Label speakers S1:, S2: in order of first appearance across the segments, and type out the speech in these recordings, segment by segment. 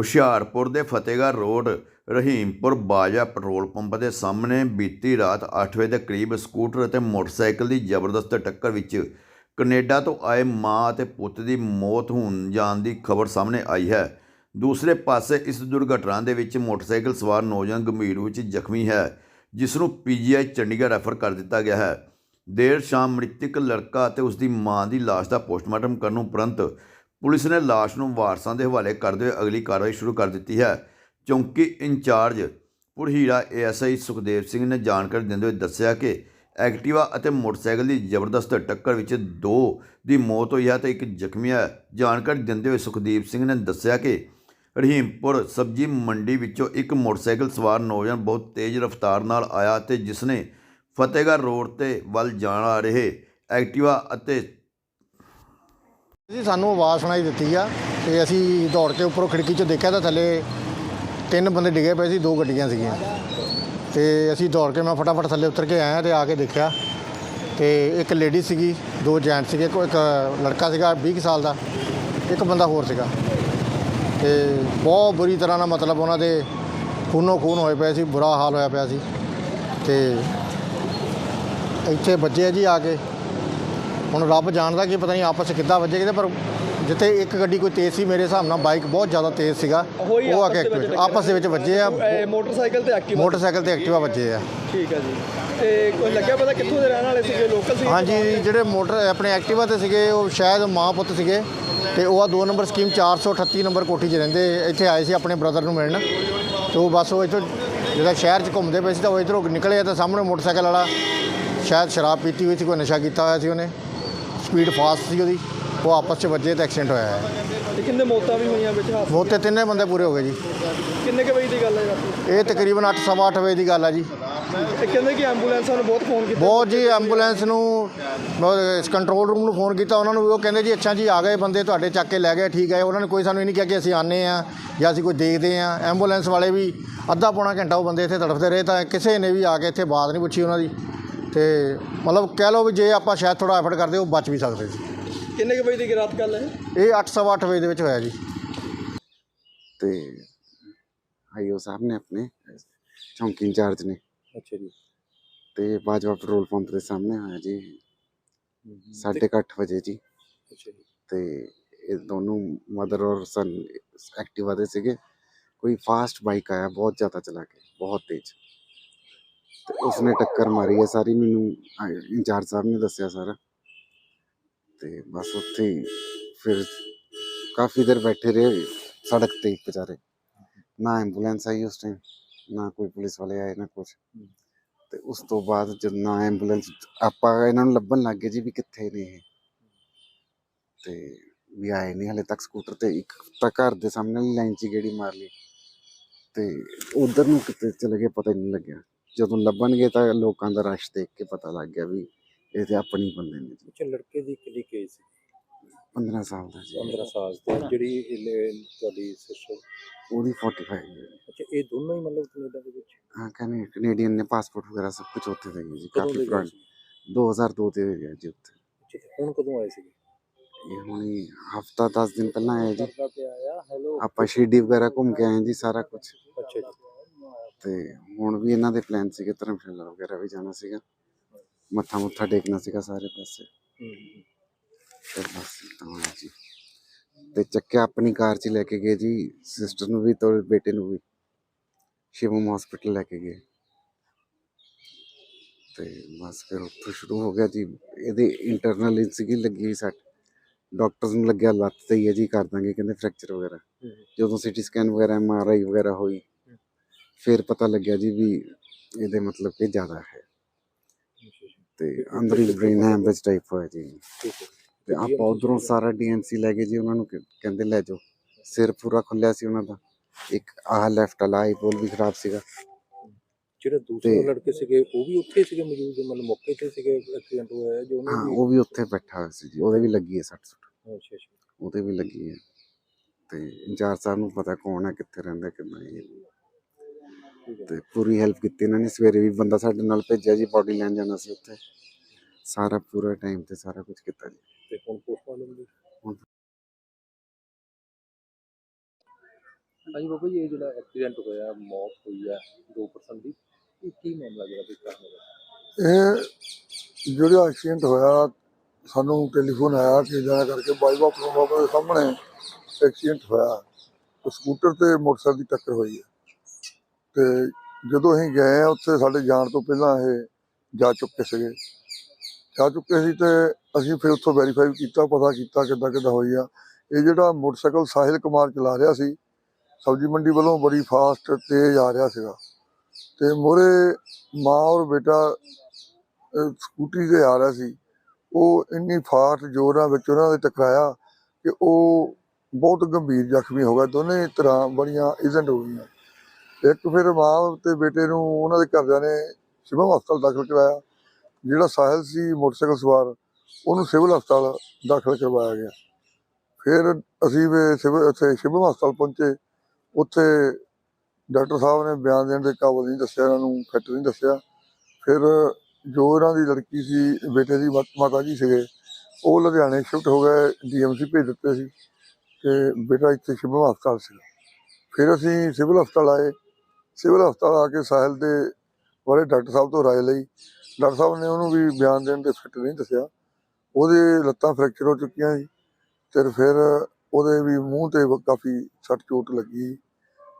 S1: ਹੁਸ਼ਿਆਰਪੁਰ ਦੇ Fatehgarh road, Rahimpur Baja petrol pump ਦੇ ਸਾਹਮਣੇ ਬੀਤੀ ਰਾਤ 8 ਵਜੇ ਦੇ ਕਰੀਬ ਸਕੂਟਰ ਅਤੇ ਮੋਟਰਸਾਈਕਲ ਦੀ ਜ਼ਬਰਦਸਤ ਟੱਕਰ ਵਿੱਚ ਕੈਨੇਡਾ ਤੋਂ ਆਏ ਮਾਂ ਅਤੇ ਪੁੱਤ ਦੀ ਮੌਤ ਹੋਣ ਜਾਣ ਦੀ ਖਬਰ ਸਾਹਮਣੇ ਆਈ ਹੈ। ਦੂਸਰੇ ਪਾਸੇ ਇਸ ਦੁਰਘਟਨਾ ਦੇ ਵਿੱਚ ਮੋਟਰਸਾਈਕਲ ਸਵਾਰ ਨੌਜਵਾਨ ਗੰਭੀਰ ਰੂਪ ਵਿੱਚ ਜ਼ਖਮੀ ਹੈ, ਜਿਸ ਨੂੰ ਪੀਜੀਆਈ ਚੰਡੀਗੜ੍ਹ ਰੈਫਰ ਕਰ ਦਿੱਤਾ ਗਿਆ ਹੈ। ਦੇਰ ਸ਼ਾਮ ਮ੍ਰਿਤਕ ਲੜਕਾ ਅਤੇ ਉਸ ਦੀ ਮਾਂ ਦੀ ਲਾਸ਼ ਦਾ ਪੋਸਟਮਾਰਟਮ ਕਰਨ ਉਪਰੰਤ ਪੁਲਿਸ ਨੇ ਲਾਸ਼ ਨੂੰ ਵਾਰਸਾਂ ਦੇ ਹਵਾਲੇ ਕਰਦੇ ਹੋਏ ਅਗਲੀ ਕਾਰਵਾਈ ਸ਼ੁਰੂ ਕਰ ਦਿੱਤੀ ਹੈ। ਚੌਂਕੀ ਇੰਚਾਰਜ ਪੁਰਹੀੜਾ ਏਐਸਆਈ ਸੁਖਦੇਵ ਸਿੰਘ ਨੇ ਜਾਣਕਾਰੀ ਦਿੰਦੇ ਹੋਏ ਦੱਸਿਆ ਕਿ ਐਕਟਿਵਾ ਅਤੇ ਮੋਟਰਸਾਈਕਲ ਦੀ ਜ਼ਬਰਦਸਤ ਟੱਕਰ ਵਿੱਚ ਦੋ ਦੀ ਮੌਤ ਹੋਈ ਹੈ ਤੇ ਇੱਕ ਜ਼ਖਮੀ ਹੈ। ਜਾਣਕਾਰੀ ਦਿੰਦੇ ਹੋਏ ਸੁਖਦੀਪ ਸਿੰਘ ਨੇ ਦੱਸਿਆ ਕਿ ਰਹੀਮਪੁਰ ਸਬਜ਼ੀ ਮੰਡੀ ਵਿੱਚੋਂ ਇੱਕ ਮੋਟਰਸਾਈਕਲ ਸਵਾਰ ਨੌਜਵਾਨ ਬਹੁਤ ਤੇਜ਼ ਰਫ਼ਤਾਰ ਨਾਲ ਆਇਆ ਤੇ ਜਿਸ ਨੇ ਫਤਿਹਗੜ੍ਹ ਰੋਡ ਤੇ ਵੱਲ ਜਾਣ ਆ ਰਹੇ ਐਕਟਿਵਾ ਅਤੇ
S2: ਜੀ, ਸਾਨੂੰ ਆਵਾਜ਼ ਸੁਣਾਈ ਦਿੱਤੀ ਆ ਤੇ ਅਸੀਂ ਦੌੜ ਕੇ ਉੱਪਰੋਂ ਖਿੜਕੀ 'ਚੋਂ ਦੇਖਿਆ ਤਾਂ ਥੱਲੇ ਤਿੰਨ ਬੰਦੇ ਡਿੱਗੇ ਪਏ ਸੀ, ਦੋ ਗੱਡੀਆਂ ਸੀਗੀਆਂ। ਤੇ ਅਸੀਂ ਦੌੜ ਕੇ ਮੈਂ ਫਟਾਫਟ ਥੱਲੇ ਉਤਰ ਕੇ ਆਇਆ ਤੇ ਆ ਕੇ ਦੇਖਿਆ ਤੇ ਇੱਕ ਲੇਡੀ ਸੀਗੀ, ਦੋ ਜੈਂਟ ਸੀਗੇ ਕੋਈ ਇੱਕ ਲੜਕਾ ਸੀਗਾ 20 ਕੁ ਸਾਲ ਦਾ, ਇੱਕ ਬੰਦਾ ਹੋਰ ਸੀਗਾ। ਤੇ ਬਹੁਤ ਬੁਰੀ ਤਰ੍ਹਾਂ ਨਾਲ ਮਤਲਬ ਉਹਨਾਂ ਦੇ ਖੂਨੋ ਖੂਨ ਹੋਏ ਪਏ ਸੀ, ਬੁਰਾ ਹਾਲ ਹੋਇਆ ਪਿਆ ਸੀ। ਤੇ ਇੱਥੇ ਵੱਜੇ ਆ ਜੀ ਆ ਕੇ। ਹੁਣ ਰੱਬ ਜਾਣਦਾ ਕਿ ਪਤਾ ਨਹੀਂ ਆਪਸ 'ਚ ਕਿੱਦਾਂ ਵੱਜੇ ਕਿਤੇ ਪਰ ਜਿੱਥੇ ਇੱਕ ਗੱਡੀ ਕੋਈ ਤੇਜ਼ ਸੀ ਮੇਰੇ ਹਿਸਾਬ ਨਾਲ ਬਾਈਕ ਬਹੁਤ ਜ਼ਿਆਦਾ ਤੇਜ਼ ਸੀਗਾ।
S3: ਉਹੀ
S2: ਆ ਕੇ
S3: ਆਪਸ ਦੇ ਵਿੱਚ
S2: ਐਕਟਿਵ- ਆਪਸ ਦੇ ਵਿੱਚ ਵੱਜੇ ਆ।
S3: ਮੋਟਰਸਾਈਕਲ ਤੇ ਐਕਟਿਵਾ
S2: ਮੋਟਰਸਾਈਕਲ ਤੇ ਐਕਟਿਵਾ ਵੱਜੇ ਆ।
S3: ਠੀਕ ਹੈ ਜੀ। ਤੇ ਕੋਈ ਲੱਗਿਆ ਪਤਾ ਕਿੱਥੋਂ ਦੇ ਰਹਿਣ ਵਾਲੇ ਸੀਗੇ? ਲੋਕਲ ਸੀ
S2: ਹਾਂਜੀ ਜਿਹੜੇ ਮੋਟਰ ਆਪਣੇ ਐਕਟਿਵਾ ਤੇ ਸੀਗੇ ਉਹ ਸ਼ਾਇਦ ਮਾਂ ਪੁੱਤ ਸੀਗੇ। ਤੇ ਉਹ ਆ ਦੋ ਨੰਬਰ ਸਕੀਮ 438 ਨੰਬਰ ਕੋਠੀ 'ਚ ਰਹਿੰਦੇ। ਇੱਥੇ ਆਏ ਸੀ ਆਪਣੇ ਬ੍ਰਦਰ ਨੂੰ ਮਿਲਣ। ਤੇ ਉਹ ਬਸ ਉਹ ਇੱਥੋਂ ਜਿਹੜਾ ਸ਼ਹਿਰ 'ਚ ਘੁੰਮਦੇ ਪਏ ਸੀ ਤਾਂ ਉਹ ਇੱਧਰੋਂ ਨਿਕਲੇ ਆ ਤਾਂ ਸਾਹਮਣੇ ਮੋਟਰਸਾਈਕਲ ਵਾਲਾ ਸ਼ਾਇਦ ਸ਼ਰਾਬ ਪੀਤੀ ਹੋਈ ਸੀ ਕੋਈ ਨਸ਼ਾ ਕੀਤਾ ਹੋਇਆ ਸੀ ਉਹਨੇ। ਸਪੀਡ ਫਾਸਟ ਸੀ ਉਹਦੀ ਉਹ ਆਪਸ 'ਚ ਵੱਜੇ ਤੇ ਐਕਸੀਡੈਂਟ ਹੋਇਆ ਹੈ।
S3: ਤੇ ਕਿੰਨੇ ਮੌਤਾਂ ਵੀ ਹੋਈਆਂ ਵਿੱਚ ਹਾਦਸੇ?
S2: ਮੌਤ ਤੇ ਤਿੰਨੇ ਬੰਦੇ ਪੂਰੇ ਹੋ ਗਏ ਜੀ।
S3: ਕਿੰਨੇ ਕੁ ਵਜੇ ਦੀ ਗੱਲ ਹੈ ਰਾਤੀ
S2: ਇਹ ਤਕਰੀਬਨ 8:30 ਵਜੇ ਦੀ ਗੱਲ ਆ ਜੀ।
S3: ਤੇ ਕਹਿੰਦੇ ਕਿ ਐਂਬੂਲੈਂਸਾਂ ਨੂੰ ਬਹੁਤ ਫੋਨ ਕੀਤਾ।
S2: ਬਹੁਤ ਜੀ ਐਂਬੂਲੈਂਸ ਨੂੰ ਕੰਟਰੋਲ ਰੂਮ ਨੂੰ ਫੋਨ ਕੀਤਾ। ਉਹਨਾਂ ਨੂੰ ਉਹ ਕਹਿੰਦੇ ਜੀ ਅੱਛਾ ਜੀ ਆ ਗਏ ਬੰਦੇ ਤੁਹਾਡੇ ਚੱਕ ਕੇ ਲੈ ਗਏ ਠੀਕ ਹੈ। ਉਹਨਾਂ ਨੇ ਕੋਈ ਸਾਨੂੰ ਇਹ ਨਹੀਂ ਕਿਹਾ ਕਿ ਅਸੀਂ ਆਨੇ ਆ ਜਾਂ ਅਸੀਂ ਕੋਈ ਦੇਖਦੇ ਆ ਐਂਬੂਲੈਂਸ ਵਾਲੇ ਵੀ ਅੱਧਾ ਪੌਣਾ ਘੰਟਾ ਉਹ ਬੰਦੇ ਇੱਥੇ ਤੜਫਦੇ ਰਹੇ ਤਾਂ ਕਿਸੇ ਨੇ ਵੀ ਆ ਕੇ ਇੱਥੇ ਬਾਤ ਨਹੀਂ ਪੁੱਛੀ ਉਹਨਾਂ ਦੀ। ਤੇ ਮਤਲਬ ਕਹਿ ਲਓ ਵੀ ਜੇ ਆਪਾਂ ਸ਼ਾਇਦ ਥੋੜਾ ਐਫਰਟ ਕਰਦੇ ਉਹ ਬਚ ਵੀ ਸਕਦੇ ਸੀ।
S3: ਕਿੰਨੇ ਕੁ ਵਜੇ ਦੀ ਰਾਤ ਗੱਲ ਹੈ?
S2: ਇਹ 8:30 ਵਜੇ ਦੇ ਵਿੱਚ ਹੋਇਆ ਜੀ।
S4: ਤੇ ਆਈਓ ਸਾਹਿਬ ਨੇ ਆਪਣੇ ਚੌਂਕੀ ਇੰਚਾਰਜ ਨੇ।
S3: ਅੱਛਾ ਜੀ।
S4: ਤੇ ਬਾਜਵਾ ਪੈਟਰੋਲ ਪੰਪ ਦੇ ਸਾਹਮਣੇ ਹੋਇਆ ਜੀ। ਸਾਢੇ ਕੁ ਅੱਠ ਵਜੇ ਜੀ।
S3: ਅੱਛਾ ਜੀ।
S4: ਤੇ ਇਹ ਦੋਨੋਂ ਮਦਰ ਔਰ ਸਨ ਐਕਟਿਵਾ ਦੇ ਸੀਗੇ। ਕੋਈ ਫਾਸਟ ਬਾਈਕ ਆਇਆ ਬਹੁਤ ਜ਼ਿਆਦਾ ਚਲਾ ਕੇ ਬਹੁਤ ਤੇਜ਼। ਉਸਨੇ ਟੱਕਰ ਮਾਰੀ ਹੈ, ਸਾਰੀ ਮੈਨੂੰ ਇੰਚਾਰਜ ਸਾਹਿਬ ਨੇ ਦੱਸਿਆ ਸਾਰਾ। ਤੇ ਬਸ ਉੱਥੇ ਹੀ ਫਿਰ ਕਾਫੀ ਦੇਰ ਬੈਠੇ ਰਹੇ, ਸੜਕ ਤੇ ਵਿਚਾਰੇ। ਨਾ ਐਂਬੂਲੈਂਸ ਆਈ ਉਸ ਟਾਈਮ ਨਾ ਕੋਈ ਪੁਲਿਸ ਵਾਲੇ ਆਏ, ਨਾ ਕੁਛ। ਤੇ ਉਸ ਤੋਂ ਬਾਅਦ ਜਦ ਨਾ ਐਂਬੂਲੈਂਸ, ਆਪਾਂ ਇਹਨਾਂ ਨੂੰ ਲੱਭਣ ਲੱਗ ਗਏ ਜੀ ਵੀ ਕਿੱਥੇ ਨੇ ਇਹ। ਤੇ ਵੀ ਆਏ ਨਹੀਂ ਹਲੇ ਤੱਕ ਸਕੂਟਰ ਤੇ ਇੱਕ ਤਾਂ ਘਰ ਦੇ ਸਾਹਮਣੇ ਲਾਈਨ 'ਚ ਗੇੜੀ ਮਾਰ ਲਈ। ਤੇ ਉਧਰ ਨੂੰ ਕਿਤੇ ਚਲੇ ਗਏ, ਪਤਾ ਹੀ ਨਹੀਂ ਲੱਗਿਆ। ਜਦੋਂ ਲੱਭਣਗੇ ਤਾਂ ਲੋਕਾਂ ਦਾ ਰਸ਼ ਦੇਖ ਕੇ ਪਤਾ ਲੱਗ ਗਿਆ ਵੀ ਇਹ ਤੇ ਆਪਣੀ ਬੰਦੇ ਨੇ ਜੀ।
S5: ਅੱਛਾ ਲੜਕੇ ਦੀ ਕਿੰਨੀ ਕੇਸ ਸੀ
S4: 15 ਸਾਲ ਦਾ ਜੀ।
S5: 15 ਸਾਲ ਤੇ ਜਿਹੜੀ ਇਹਨੇ ਤੁਹਾਡੀ ਸਿਸਟਰ
S4: ਉਹਦੀ 45 ਹੈ।
S5: ਅੱਛਾ ਇਹ ਦੋਨੋਂ ਹੀ ਮਤਲਬ ਕੈਨੇਡਾ ਦੇ ਵਿੱਚ?
S4: ਹਾਂ ਕਹਿੰਦੇ ਕੈਨੇਡੀਅਨ ਨੇ ਪਾਸਪੋਰਟ ਵਗੈਰਾ ਸਭ ਕੁਝ ਉੱਥੇ ਦਾ ਹੀ ਹੈ ਜੀ
S5: ਕਦੋਂ
S4: ਕਾਫੀ
S5: ਦੇ ਗਏ
S4: ਪੁਰਾਣੇ।
S5: ਸੀ?
S4: 2002 ਦੇ ਗਿਆ ਜੀ ਉੱਥੇ।
S5: ਅੱਛਾ ਤੇ ਹੁਣ ਕਦੋਂ ਆਏ ਸੀਗੇ?
S4: ਇਹ ਹੁਣੀ ਹਫਤਾ 10 ਦਿਨ ਪਹਿਲਾਂ ਆਇਆ ਜੀ।
S5: ਕਰਦਾ ਪਿਆ ਆ ਹੈਲੋ
S4: ਆਪਾਂ ਸ਼ਿਰਡੀ ਵਗੈਰਾ ਘੁੰਮ ਕੇ ਆਏ ਜੀ ਸਾਰਾ ਕੁਝ ਤੇ ਹੁਣ ਵੀ ਇਹਨਾਂ ਦੇ ਪਲਾਨ ਸੀਗੇ ਧਰਮਸ਼ਾਲਾ ਵਗੈਰਾ ਵੀ ਜਾਣਾ ਸੀਗਾ। ਮੱਥਾ ਮੁੱਥਾ ਟੇਕਣਾ ਸੀਗਾ ਸਾਰੇ ਪਾਸੇ। ਤੇ ਬਸ ਤਾਂ ਜੀ। ਤੇ ਚੱਕਿਆ ਆਪਣੀ ਕਾਰ 'ਚ ਹੀ ਲੈ ਕੇ ਗਏ ਜੀ ਸਿਸਟਰ ਨੂੰ ਵੀ ਤੇ ਬੇਟੇ ਨੂੰ ਵੀ। ਸ਼ਿਵਮ ਹਸਪੀਟਲ ਲੈ ਕੇ ਗਏ। ਤੇ ਬਸ ਫਿਰ ਉੱਥੋਂ ਸ਼ੁਰੂ ਹੋ ਗਿਆ ਜੀ। ਇਹਦੇ ਇੰਟਰਨਲ ਸੀਗੀ ਲੱਗੀ ਸੱਟ। ਡਾਕਟਰਸ ਨੂੰ ਲੱਗਿਆ ਲੱਤ ਤੇ ਹੀ ਹੈ ਜੀ ਕਰ ਦਾਂਗੇ ਕਹਿੰਦੇ ਫ੍ਰੈਕਚਰ ਵਗੈਰਾ। ਜਦੋਂ ਸਿਟੀ ਸਕੈਨ ਵਗੈਰਾ ਐਮਆਰਆਈ ਵਗੈਰਾ ਹੋਈ ਫਿਰ ਪਤਾ ਲੱਗਿਆ ਜੀ ਵੀ ਇਹਦੇ ਮਤਲਬ ਕਿ ਜ਼ਿਆਦਾ ਹੈ। ਤੇ ਅੰਦਰ ਹੀ ਬ੍ਰੇਨ ਹੈਮਰੇਜ ਟਾਈਪ ਹੋਇਆ ਜੀ। ਤੇ ਆਪਾਂ ਉਧਰੋਂ ਸਾਰਾ ਡੀਐਮਸੀ ਲੈ ਗਏ ਜੀ ਉਹਨਾਂ ਨੂੰ ਕਹਿੰਦੇ ਲੈ ਜਾਓ। ਸਿਰ ਪੂਰਾ ਖੁੱਲਿਆ ਸੀ ਉਹਨਾਂ ਦਾ। ਇੱਕ ਆਹ ਲੈਫਟ ਵਾਲਾ ਆਈ ਬੋਲ ਵੀ ਖਰਾਬ ਸੀਗਾ।
S5: ਜਿਹੜੇ ਦੂਸਰੇ ਲੜਕੇ ਸੀਗੇ ਉਹ ਵੀ ਉੱਥੇ ਸੀਗੇ ਮੌਜੂਦ ਮਤਲਬ ਮੌਕੇ ਤੇ ਸੀਗੇ ਐਕਸੀਡੈਂਟ ਹੋਇਆ ਹੈ, ਜੋ ਉਹਨਾਂ
S4: ਉਹ ਵੀ ਉੱਥੇ ਬੈਠਾ ਹੋਇਆ ਸੀ ਜੀ। ਉਹਦੇ ਵੀ ਲੱਗੀ ਹੈ ਸੱਟ ਸੁੱਟ।
S5: ਦੀ ਅੱਛਾ ਅੱਛਾ।
S4: ਉਹਦੇ ਵੀ ਲੱਗੀ ਹੈ। ਤੇ ਇੰਚਾਰਜ ਸਾਹਿਬ ਨੂੰ ਪਤਾ ਕੌਣ ਹੈ ਕਿੱਥੇ ਰਹਿੰਦਾ ਕਿੰਨਾ ਇਹ ਤੇ ਪੂਰੀ ਹੈਲਪ ਕੀਤੀ ਇਹਨਾਂ ਨੇ ਸਵੇਰੇ ਵੀ ਬੰਦਾ ਸਾਡੇ ਨਾਲ ਭੇਜਿਆ ਜੀ ਬੋਡੀ ਲੈਣ ਜਾਣਾ ਸੀ ਉੱਥੇ। ਸਾਰਾ ਪੂਰਾ ਟਾਈਮ ਤੇ ਸਾਰਾ ਕੁਝ ਕੀਤਾ ਜੀ।
S5: ਤੇ ਹੁਣ ਪੋਸਟਮਾਰਟਮ ਦੀ? ਹਾਂਜੀ ਬਾਬਾ ਜੀ ਇਹ ਜਿਹੜਾ ਐਕਸੀਡੈਂਟ ਹੋਇਆ ਮੌਤ ਹੋਈ ਹੈ 2% ਦੀ ਇਹ ਕੀ ਮਾਮਲਾ ਜਿਹੜਾ ਕੋਈ ਕਾਰਨ ਹੈ?
S6: ਇਹ ਜਿਹੜਾ ਐਕਸੀਡੈਂਟ ਹੋਇਆ ਸਾਨੂੰ ਟੈਲੀਫੋਨ ਆਇਆ ਕਿ ਜਿਹੜਾ ਕਰਕੇ ਬਾਈਪਾਸ ਬਾਬਾ ਦੇ ਸਾਹਮਣੇ ਐਕਸੀਡੈਂਟ ਹੋਇਆ। ਸਕੂਟਰ ਤੇ ਮੋਟਰਸਾਈਕਲ ਦੀ ਟੱਕਰ ਹੋਈ ਹੈ ਤੇ ਜਦੋਂ ਅਸੀਂ ਗਏ ਆ ਉੱਥੇ ਸਾਡੇ ਜਾਣ ਤੋਂ ਪਹਿਲਾਂ ਇਹ ਜਾ ਚੁੱਕੇ ਸੀਗੇ। ਜਾ ਚੁੱਕੇ ਸੀ ਤੇ ਅਸੀਂ ਫਿਰ ਉੱਥੋਂ ਵੈਰੀਫਾਈ ਕੀਤਾ, ਪਤਾ ਕੀਤਾ ਕਿੱਦਾਂ ਕਿੱਦਾਂ ਹੋਈ ਆ। ਇਹ ਜਿਹੜਾ ਮੋਟਰਸਾਈਕਲ ਸਾਹਿਲ ਕੁਮਾਰ ਚਲਾ ਰਿਹਾ ਸੀ, ਸਬਜ਼ੀ ਮੰਡੀ ਵੱਲੋਂ ਬੜੀ ਫਾਸਟ ਤੇਜ਼ ਆ ਰਿਹਾ ਸੀਗਾ। ਤੇ ਮੋਰੇ ਮਾਂ ਔਰ ਬੇਟਾ ਸਕੂਟੀ ਤੇ ਆ ਰਿਹਾ ਸੀ। ਉਹ ਇੰਨੀ ਫਾਸਟ ਜ਼ੋਰਾਂ ਵਿੱਚ ਉਹਨਾਂ ਦੇ ਟਕਰਾਇਆ ਕਿ ਉਹ ਬਹੁਤ ਗੰਭੀਰ ਜ਼ਖਮੀ ਹੋ ਗਿਆ ਦੋਨੇ ਤਰ੍ਹਾਂ ਬੜੀਆਂ ਇਜੈਂਟ ਹੋ ਗਈਆਂ। ਇੱਕ ਫਿਰ ਮਾਂ ਤੇ ਬੇਟੇ ਨੂੰ ਉਹਨਾਂ ਦੇ ਘਰਦਿਆਂ ਨੇ ਸਿਵਲ ਹਸਪਤਾਲ ਦਾਖਲ ਕਰਵਾਇਆ, ਜਿਹੜਾ ਸਾਹਿਲ ਸੀ ਮੋਟਰਸਾਈਕਲ ਸਵਾਰ, ਉਹਨੂੰ ਸਿਵਲ ਹਸਪਤਾਲ ਦਾਖਲ ਕਰਵਾਇਆ ਗਿਆ। ਫਿਰ ਅਸੀਂ ਵੀ ਸਿਵਲ, ਉੱਥੇ ਸਿਵਲ ਹਸਪਤਾਲ ਪਹੁੰਚੇ। ਉੱਥੇ ਡਾਕਟਰ ਸਾਹਿਬ ਨੇ ਬਿਆਨ ਦੇਣ ਦੇ ਕਾਬਲ ਨਹੀਂ ਦੱਸਿਆ, ਇਹਨਾਂ ਨੂੰ ਫਿੱਟ ਨਹੀਂ ਦੱਸਿਆ। ਫਿਰ ਜੋ ਇਹਨਾਂ ਦੀ ਲੜਕੀ ਸੀ, ਬੇਟੇ ਦੀ ਮਾ- ਮਾਤਾ ਜੀ ਸੀਗੇ, ਉਹ ਲੁਧਿਆਣੇ ਸ਼ਿਫਟ ਹੋ ਗਏ, ਡੀਐਮਸੀ ਭੇਜ ਦਿੱਤੇ ਸੀ ਤੇ ਬੇਟਾ ਇੱਥੇ ਸਿਵਲ ਹਸਪਤਾਲ ਸੀ ਫਿਰ ਅਸੀਂ ਸਿਵਲ ਹਸਪਤਾਲ ਆਏ। ਸਿਵਲ ਹਸਪਤਾਲ ਆ ਕੇ ਸਾਹਿਲ ਦੇ ਬਾਰੇ ਡਾਕਟਰ ਸਾਹਿਬ ਤੋਂ ਰਾਏ ਲਈ। ਡਾਕਟਰ ਸਾਹਿਬ ਨੇ ਉਹਨੂੰ ਵੀ ਬਿਆਨ ਦੇਣ ਦੇ ਫਿੱਟ ਨਹੀਂ ਦੱਸਿਆ। ਉਹਦੇ ਲੱਤਾਂ ਫ੍ਰੈਕਚਰ ਹੋ ਚੁੱਕੀਆਂ ਜੀ ਤੇ ਫਿਰ ਉਹਦੇ ਵੀ ਮੂੰਹ ਤੇ ਕਾਫੀ ਸੱਟ ਚੋਟ ਲੱਗੀ।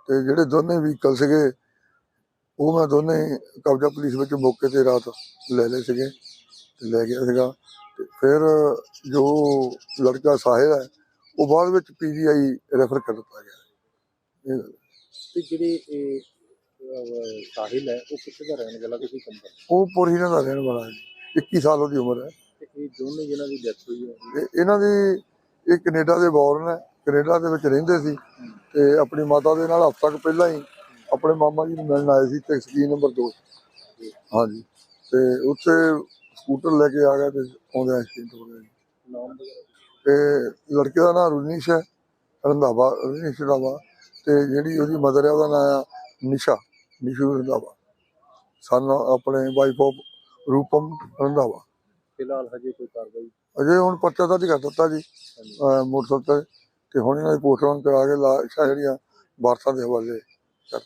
S6: ਤੇ ਜਿਹੜੇ ਦੋਨੇ ਵਹੀਕਲ ਸੀਗੇ, ਉਹ ਮੈਂ ਦੋਨੇ ਕਬਜ਼ਾ ਪੁਲਿਸ ਵਿੱਚ ਮੌਕੇ ਤੇ ਰਾਤ ਲੈ ਲਏ ਸੀਗੇ ਤੇ ਲੈ ਗਿਆ ਸੀਗਾ। ਤੇ ਫਿਰ ਜੋ ਲੜਕਾ ਸਾਹਿਲ ਹੈ, ਉਹ ਬਾਅਦ ਵਿੱਚ ਪੀਜੀਆਈ ਰੈਫਰ ਕਰ ਦਿੱਤਾ ਗਿਆ। ਇਹ
S5: ਤੇ ਜਿਹੜੇ ਅਹ, ਸਾਹਿਲ ਹੈ ਉਹ ਕਿੱਥੇ ਦਾ ਰਹਿਣ ਵਾਲਾ ਤੁਸੀਂ ਕੰਮ ਕਰਦੇ
S6: ਉਹ ਪੁਰੀਨਾ ਦਾ ਰਹਿਣ ਵਾਲਾ ਹੈ ਜੀ। 21 ਸਾਲ ਉਹਦੀ ਉਮਰ ਹੈ।
S5: ਤੇ ਇਹ ਦੋਨੇ ਜਿਹਨਾਂ ਦੀ ਡੈਥ ਹੋਈ ਹੈ?
S6: ਤੇ ਇਹਨਾਂ ਦੀ ਇਹ ਕੈਨੇਡਾ ਦੇ ਬੌਰਨ ਹੈ। ਕੈਨੇਡਾ ਦੇ ਵਿੱਚ ਰਹਿੰਦੇ ਸੀ। ਤੇ ਆਪਣੀ ਮਾਤਾ ਦੇ ਨਾਲ ਹਫ਼ਤਾ ਕੁ ਪਹਿਲਾਂ ਹੀ ਆਪਣੇ ਮਾਮਾ ਜੀ ਨੂੰ ਮਿਲਣ ਆਏ ਸੀ ਤੇ ਸਕੀਨ ਨੰਬਰ 2 ਹਾਂਜੀ। ਤੇ ਉੱਥੇ ਸਕੂਟਰ ਲੈ ਕੇ ਆ ਗਿਆ ਤੇ ਆਉਂਦੇ ਐਕਸੀਡੈਂਟ ਹੋ ਗਿਆ ਜੀ।
S5: ਨਾਮ ਵਗੈਰਾ?
S6: ਤੇ ਲੜਕੇ ਦਾ ਨਾਮ ਰੁਨੀਸ਼ ਹੈ। ਰੰਧਾਵਾ ਰੁਨੀਸ਼ ਰੰਧਾਵਾ। ਤੇ ਜਿਹੜੀ ਉਹਦੀ ਮਦਰ ਹੈ ਉਹਦਾ ਨਾਮ ਆ ਨਿਸ਼ਾ। ਨਿਸ਼ੂ ਰੰਧਾਵਾ। ਸਨ ਆਪਣੇ ਵਾਈਫ ਆਫ ਰੂਪਮ ਰੰਧਾਵਾ।
S5: ਫਿਲਹਾਲ ਹਜੇ ਕੋਈ ਕਾਰਵਾਈ
S6: ਅਜੇ ਹੁਣ ਪਰਚਾ ਦਰਜ ਕਰ ਦਿੱਤਾ ਜੀ ਮੋਟਰਸਾਈਕਲ ਤੇ। ਤੇ ਹੁਣ ਇਹਨਾਂ ਦੀ ਪੋਸਟਮਾਰਟਮ ਕਰਾ ਕੇ ਲਾਸ਼ਾਂ ਜਿਹੜੀਆਂ ਵਾਰਸਾਂ ਦੇ ਹਵਾਲੇ ਕਰ